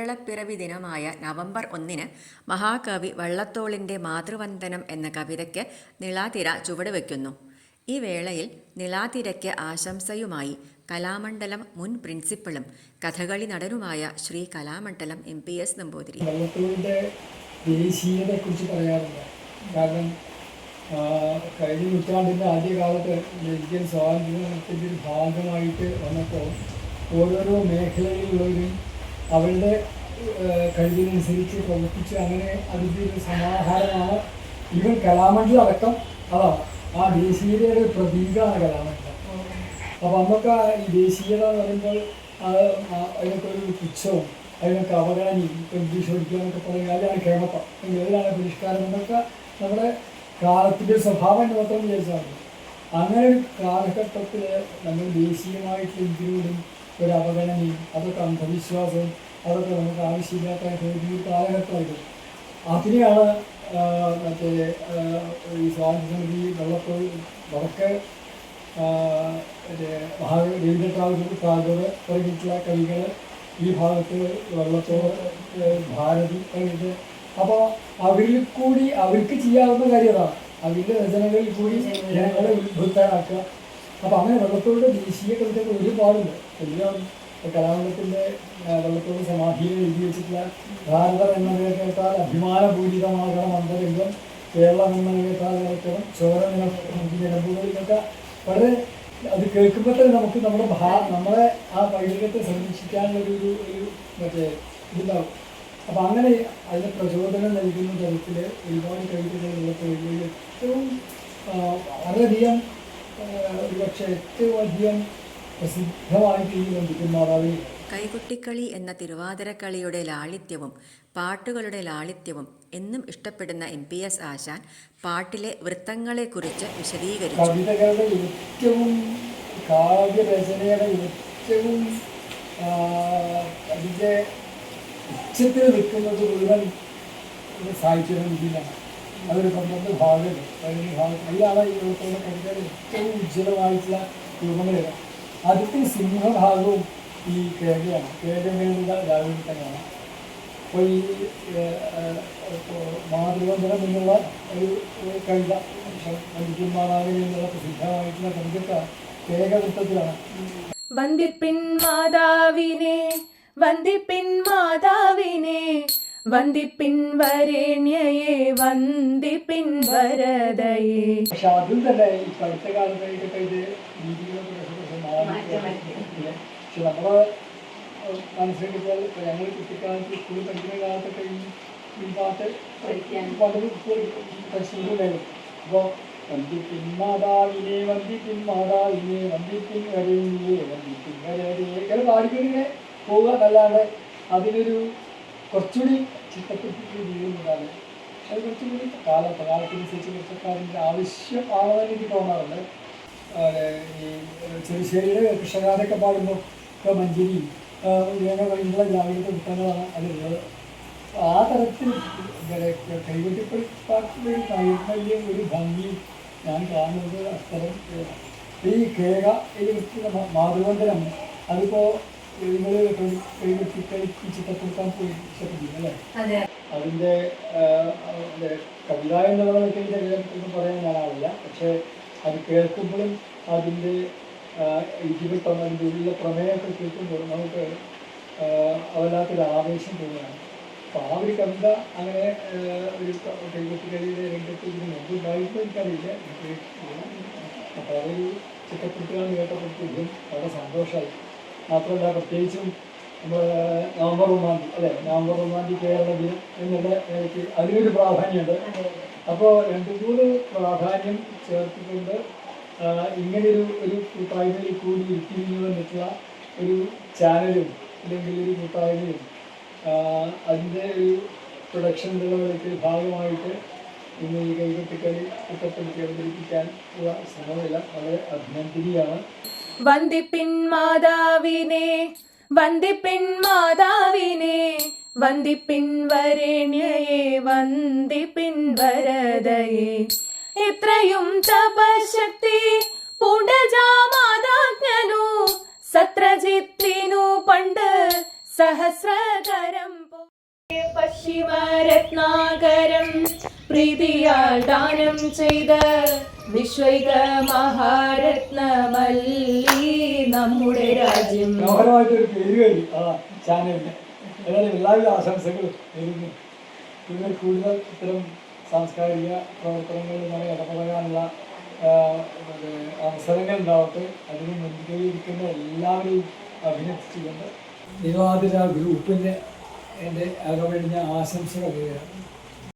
കേരളപ്പിറവി ദിനമായ നവംബർ ഒന്നിന് മഹാകവി വള്ളത്തോളിന്റെ മാതൃവന്ദനം എന്ന കവിതയ്ക്ക് നിളാതിര ചുവടുവെക്കുന്നു ഈ വേളയിൽ നിളാതിരയ്ക്ക് ആശംസയുമായി കലാമണ്ഡലം മുൻ പ്രിൻസിപ്പളും കഥകളി നടനുമായ Shri Kalamandalam M P S Namboothiri. ദേശീയതയെക്കുറിച്ച് പറയാറുണ്ട് കാരണം കഴിഞ്ഞ നൂറ്റാണ്ടിന്റെ ആദ്യകാലത്ത് ഇന്ത്യൻ സ്വാതന്ത്ര്യത്തിന്റെ ഒരു ഭാഗമായിട്ട് വന്നപ്പോൾ ഓരോരോ മേഖലയിലുള്ളവരും അവരുടെ ആ, കഴിവിനനുസരിച്ച് പ്രവർത്തിച്ച് അങ്ങനെ അതിന്റെ ഒരു സമാഹാരമാണ്. ഈവൻ കലാമണ്ഡലം അടക്കം അതാണ് ആ ദേശീയതയുടെ ഒരു പ്രതീകമാണ് കലാമണ്ഡലം. അപ്പോൾ നമുക്ക് ഈ ദേശീയത എന്ന് പറയുമ്പോൾ അതിനൊക്കെ ഒരു പുച്ഛവും അതിനൊക്കെ അവഗണനയും ഇപ്പം ഇംഗ്ലീഷ് പഠിക്കുക എന്നൊക്കെ പറയുന്നത് അതിലാണ് കേമത്വം ഏതിലാണ് പരിഷ്കാരം എന്നൊക്കെ നമ്മുടെ കാലത്തിന്റെ സ്വഭാവം എന്ന് മാത്രം വിചാരിച്ചാൽ മതി. അങ്ങനെ ഒരു കാലഘട്ടത്തിൽ നമ്മൾ ദേശീയമായിട്ട് ഇതിനോടും ഒരു അവഗണനയും അതൊക്കെ അന്ധവിശ്വാസവും അതൊക്കെ നമുക്ക് ആവശ്യമില്ലാത്ത ഒരു കാലഘട്ടമായിരുന്നു അതിനെയാണ് മറ്റേ ഈ സ്വാതന്ത്ര്യസമിതി വെള്ളത്തോൾ വടക്ക് ടാഗോർ ടാഗോർ തുടങ്ങിയിട്ടുള്ള കവികൾ ഈ ഭാഗത്ത് വെള്ളത്തോട് ഭാരതി കഴിഞ്ഞിട്ട് അപ്പോൾ അവരിൽ കൂടി അവർക്ക് ചെയ്യാവുന്ന കാര്യമാണ് അവരുടെ രചനകളിൽ കൂടി ജനങ്ങളെ ഉത്ഭുതരാക്കുക അപ്പോൾ അങ്ങനെ വെള്ളത്തോട് ദേശീയ കവിതകൾ ഒരുപാടുണ്ട്. എല്ലാം കലാമണ്ഡലത്തിന്റെ വെള്ളത്തോട് സമാധിയിൽ എഴുതി വെച്ചിട്ടുള്ള ഭാരതം എന്ന കേട്ടാൽ അഭിമാനപൂരിതമാകണം അന്തരംഗം കേരളം എന്ന കേട്ടാൽ കേൾക്കണം ചോരം നമുക്ക് വളരെ അത് കേൾക്കുമ്പോൾ തന്നെ നമുക്ക് നമ്മുടെ ഭാ നമ്മളെ ആ പൈതൃകത്തെ സംരക്ഷിക്കാനുള്ള ഒരു ഒരു മറ്റേ ഇതുണ്ടാവും. അപ്പം അങ്ങനെ അതിന് പ്രചോദനം നൽകുന്ന തരത്തിൽ ഒരുപാട് കവിതകൾ ഉള്ളപ്പോൾ ഏറ്റവും വളരെയധികം ഒരുപക്ഷെ ഏറ്റവും അധികം പ്രസിദ്ധമായിട്ട് ഈ വന്ദിക്കുന്ന മാതാവിനെ കൈകൊട്ടിക്കളി എന്ന തിരുവാതിരക്കളിയുടെ ലാളിത്യവും പാട്ടുകളുടെ ലാളിത്യവും എന്നും ഇഷ്ടപ്പെടുന്ന എം പി എസ് ആശാൻ പാട്ടിലെ വൃത്തങ്ങളെക്കുറിച്ച് വിശദീകരിച്ചു. കവിതകളുടെ ഏറ്റവും കാവ്യരചനയുടെ ഏറ്റവും അതിന്റെ ഉച്ചത്തിൽ നിൽക്കുന്നത് മുഴുവൻ സാഹിത്യ രീതിയിലാണ് അതൊരു പന്ത്രണ്ട് ഭാഗമുണ്ട് പതിനൊന്ന് ഭാഗം. അതിലാണ് ഈ ലോകത്തുള്ള കഴിഞ്ഞാൽ ഏറ്റവും ഉജ്ജ്വലമായിട്ടുള്ള രൂപങ്ങളില്ല ആദ്യത്തെ സിംഹഭാഗവും ഈ കേരളയാണ് കേരളങ്ങളുടെ രാവിലെ തന്നെയാണ്. അപ്പോൾ ഈ മാതൃവന്ദനം എന്നുള്ള ഒരു കവിത വന്ദിക്കുമാറാകെ എന്നുള്ള പ്രസിദ്ധമായിട്ടുള്ള കവിത കേകവൃത്തത്തിലാണ് വന്ദിപ്പിൻ മാതാവിനെ വന്ദിപ്പിൻ മാതാവിനെ വന്ദിപ്പിൻ വരേണ്യയെ വന്ദിപ്പിൻ വരദയെ പക്ഷെ അതും തന്നെ ഇപ്പോഴത്തെ കാലത്തായിട്ടൊക്കെ ഇത് രീതികളൊക്കെ പക്ഷെ നമ്മൾ മനസ്സിലാക്കിയാൽ ഇപ്പം ഞങ്ങൾ കുട്ടിക്കാലത്ത് സ്കൂളിൽ പഠിക്കുന്ന കാലത്തൊക്കെ ഈ ഈ പാട്ട് പാട്ട് പഠിച്ചിട്ടുണ്ടായിരുന്നു അപ്പോൾ വന്ദിപ്പിൻ മാതാവിനെ വന്ദിപ്പിൻ മാതാവിനെ വന്ദിപ്പിൻ വരേണിയെ വന്ദിപ്പിൻ ഇങ്ങനെ പാടിക്കൊണ്ടിങ്ങനെ പോവുക എന്നല്ലാണ്ട് അതിനൊരു കുറച്ചുകൂടി ചിട്ടപ്പെടുത്തിയിട്ട് ചെയ്യുന്നതാണ് അത് കുറച്ചുകൂടി കാലം കാലത്തിനനുസരിച്ച് കൃഷിക്കാരന്റെ ആവശ്യം ആവാൻ എനിക്ക് തോന്നാറുണ്ട്. ഈ ചെറുശ്ശേരിയുടെ കൃഷ്ണഗാഥയൊക്കെ പാടുമ്പോൾ ഇപ്പോൾ മഞ്ചേരി ഇങ്ങനെ കഴിഞ്ഞുള്ള ജാഗ്രത പുസ്തകങ്ങളാണ് അതിലുള്ളത്. ആ തരത്തിൽ കൈകൊട്ടിപ്പടി പാട്ടിന്റെ ഒരു നൈർമല്യം ഒരു ഭംഗി ഞാൻ കാണുന്നത് അത്തരം ഈ കേക ഇതിൽ മാതൃവന്ദനം അതിപ്പോൾ നിങ്ങൾ കൈകൊട്ടിപ്പടി ചിത്രപ്പെടുത്താൻ പോയി ഇഷ്ടപ്പെട്ടില്ല അല്ലേ? അതെ. അതിന്റെ കവിത എന്ന് ഇതിന്റെ പറയാൻ ഞാനാവില്ല. പക്ഷേ അത് കേൾക്കുമ്പോഴും അതിന്റെ ഇതിവട്ടം അതിന്റെ ഉള്ളിലെ പ്രമേയമൊക്കെ കേൾക്കുമ്പോൾ നമുക്ക് വല്ലാത്തൊരു ആവേശം തോന്നുകയാണ്. അപ്പോൾ ആ ഒരു കവിത അങ്ങനെ ഒരു കൈകൊട്ടിക്കളിയുടെ രംഗത്ത് ഇതിന് മുമ്പ് ഉണ്ടായിട്ടും എനിക്കറിയില്ല. അപ്പൊ അപ്പോൾ അതൊരു ചിട്ടപ്പെടുത്തുകയാണ് കേട്ടപ്പോഴത്തേക്കും വളരെ സന്തോഷമായി. മാത്രമല്ല പ്രത്യേകിച്ചും നവംബർ ഒന്നാം തീയതി അല്ലേ? നവംബർ ഒന്നാം തീയതി കേരള ദിനം എന്നുള്ള എനിക്ക് അതിനൊരു പ്രാധാന്യമുണ്ട്. അപ്പോൾ രണ്ട് മൂന്ന് പ്രാധാന്യം ചേർത്തിട്ടുണ്ട്. ഇങ്ങനെയൊരു ഒരു കൂട്ടായ്മയിൽ കൂടി ഇരുത്തിരിക്കുന്നു എന്നിട്ടുള്ള ഒരു ചാനലും അല്ലെങ്കിൽ ഒരു കൂട്ടായ്മയും അതിന്റെ ഒരു പ്രൊഡക്ഷൻ നിലവിലേക്ക് ഭാഗമായിട്ട് ഇന്ന് ഈ കൈകൊട്ടിക്കളി കുറ്റപ്പെടുത്തി അവതരിപ്പിക്കാൻ ഉള്ള ശ്രമമില്ല വളരെ അഭിനന്ദനീയമാണ്. വന്ദിപ്പിൻ മാതാവിനെ വന്ദിപ്പിൻ മാതാവിനെ വന്ദിപ്പിൻ വരേണ്യയെ വന്ദിപ്പിൻ വരദയെ ഇത്രയും തപശക്തി പുടജാമാതാജ്ഞനു സത്രജിത്തിനു പണ്ട് സഹസ്രകരം പശ്ചിമരത്നാകരം പ്രീതിയാൽ ദാനം ചെയ്ത വിശ്വൈക മഹാരത്നമല്ലി നമ്മുടെ രാജ്യം. മനോഹരമായിട്ടൊരു പേര് ഇതിൽ കൂടുതൽ ഇത്തരം സാംസ്കാരിക പ്രവർത്തനങ്ങളുമായി ഇടപെടാനുള്ള ആ, പിന്നെ അവസരങ്ങൾ ഉണ്ടാവട്ടെ. അതിന് മുൻകൈയിരിക്കുന്ന എല്ലാവരെയും അഭിനന്ദിച്ചുകൊണ്ട്. നിവാതിര ഗ്രൂപ്പിന്റെ എന്റെ അകമഴിഞ്ഞ ആശംസകൾ